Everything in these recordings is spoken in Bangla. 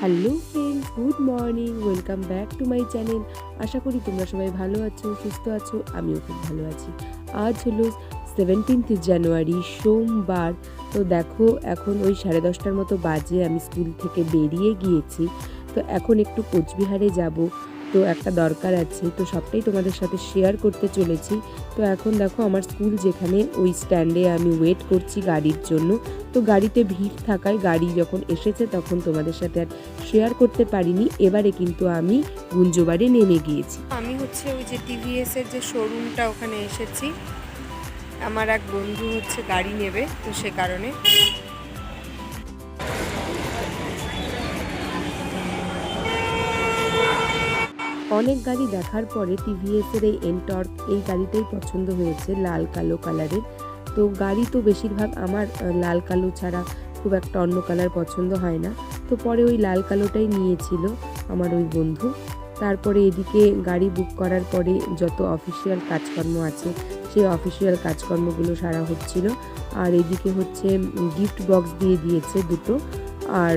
Hello friends good morning, welcome back to my channel. আশা করি তোমরা সবাই ভালো আছো, সুস্থ আছো, আমিও খুব ভালো আছি। আজ হলো সেভেন্টিন্থ জানুয়ারি সোমবার। তো দেখো, এখন ওই সাড়ে দশটার মতো বাজে, আমি স্কুল থেকে বেরিয়ে গিয়েছি। তো এখন একটু কোচবিহারে যাব। তো একটা দরকার আছে, তো সবটাই তোমাদের সাথে শেয়ার করতে চলেছি। তো এখন দেখো আমার স্কুল যেখানে ওই স্ট্যান্ডে আমি ওয়েট করছি গাড়ির জন্য। তো গাড়িতে ভিড় থাকায় গাড়ি যখন এসেছে তখন তোমাদের সাথে আর শেয়ার করতে পারিনি, এবারে কিন্তু আমি গুঞ্জবারে নেমে গিয়েছি। আমি হচ্ছে ওই যে টিভিএস এর যে শোরুমটা ওখানে এসেছি। আমার এক বন্ধু হচ্ছে গাড়ি নেবে তো সে কারণে। অনেক গাড়ি দেখার পরে টিভিএস এর এই এনটর্ক এই গাড়িটাই পছন্দ হয়েছে, লাল, কালো কালারের। তো গাড়ি তো বেশিরভাগ আমার লাল, কালো ছাড়া খুব একটা অন্য কালার পছন্দ হয় না। তো পরে ওই লাল, কালোটাই নিয়েছিল আমার ওই বন্ধু। তারপরে এদিকে গাড়ি বুক করার পরে যত অফিসিয়াল কাজকর্ম আছে, সেই অফিসিয়াল কাজকর্মগুলো সারা হচ্ছিল। আর এদিকে হচ্ছে গিফট বক্স দিয়ে দিয়েছে দুটো। আর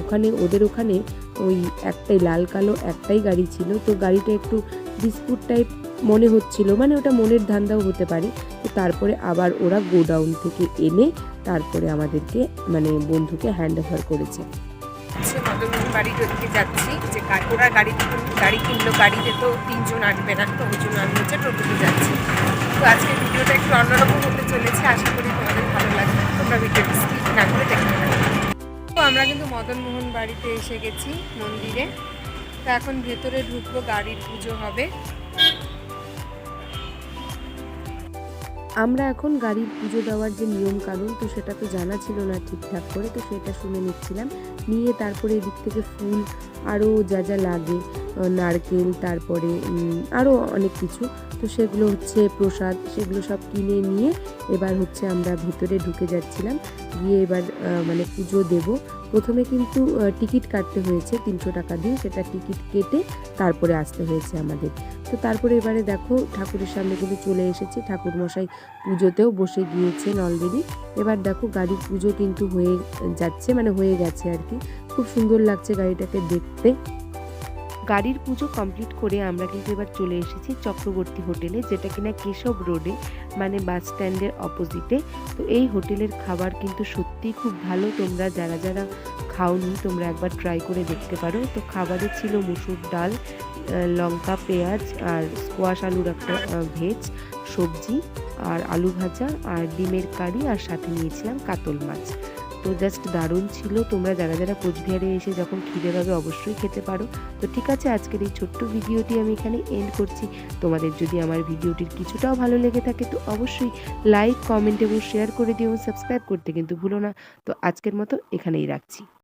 ওখানে, ওদের ওখানে ওই একটাই লাল কালো, একটাই গাড়ি ছিল। তো গাড়িটা একটু ডিসপুট টাইপ মনে হচ্ছিল মানে ওটা মনের ধান্দাও হতে পারে। তো তারপরে আবার ওরা গোডাউন থেকে এনে তারপরে আমাদেরকে মানে বন্ধুকে হ্যান্ড ওভার করেছে যাচ্ছি, যে ওরা গাড়ি গাড়ি কিনলো, গাড়িতে তো তিনজন তো ওই টোটোতে যাচ্ছি। তো আজকে ভিডিওটা একটু অন্যরকম হতে চলেছে, আশা করি তোমাদের ভালো লাগবে। তোমরা ভিডিওটি না করে দেখতে আমরা কিন্তু মদনমোহন বাড়িতে এসে গেছি মন্দিরে। তো এখন ভেতরে ঢুকবো, গাড়ির পুজো হবে। আমরা এখন গাড়ির পুজো দেওয়ার যে নিয়ম কানুন তো সেটা তো জানা ছিল না ঠিকঠাক করে, তো সেটা শুনে নিচ্ছিলাম। নিয়ে তারপরে এদিক থেকে ফুল আরও যা যা লাগে নারকেল, তারপরে আরও অনেক কিছু। তো সেগুলো হচ্ছে প্রসাদ, সেগুলো সব কিনে নিয়ে এবার হচ্ছে আমরা ভেতরে ঢুকে যাচ্ছিলাম। গিয়ে এবার মানে পুজো দেব। প্রথমে কিন্তু টিকিট কাটতে হয়েছে তিনশো টাকা দিয়ে। সেটা টিকিট কেটে তারপরে আসতে হয়েছে আমাদের। তো তারপরে এবারে দেখো, ঠাকুরের সামনে কিন্তু চলে এসেছি। ঠাকুর মশাই পুজোতেও বসে গিয়েছেন অলরেডি এবার দেখো, গাড়ির পুজো কিন্তু হয়ে যাচ্ছে মানে হয়ে গেছে আর কি। খুব সুন্দর লাগছে গাড়িটাকে দেখতে। গাড়ির পুজো কমপ্লিট করে আমরা কিন্তু এবার চলে এসেছি চক্রবর্তী হোটেলে যেটা কিনা কেশব রোডে মানে বাস স্ট্যান্ডের অপোজিটে তো এই হোটেলের খাবার কিন্তু সত্যিই খুব ভালো, তোমরা যারা যারা খাওনি, তোমরা একবার ট্রাই করে দেখতে পারো। তো খাবারে ছিল মুসুর ডাল লঙ্কা, পেঁয়াজ আর স্কোয়াশ আলুর একটা ভেজ, সবজি আর আলু ভাজা আর ডিমের কারি আর সাথে নিয়েছিলাম কাতল মাছ। তো জাস্ট দারুণ ছিল। তোমরা যারা যারা কোচবিহারে এসে যখন খিদে পাবে অবশ্যই খেতে পারো। তো ঠিক আছে, আজকের এই ছোট্ট ভিডিওটি আমি এখানে এন্ড করছি। তোমাদের যদি আমার ভিডিওটির কিছুটাও ভালো লেগে থাকে, তো অবশ্যই লাইক কমেন্ট এবং শেয়ার করে দিও। সাবস্ক্রাইব করতে কিন্তু ভুলো না। তো আজকের মতো এখানেই রাখছি।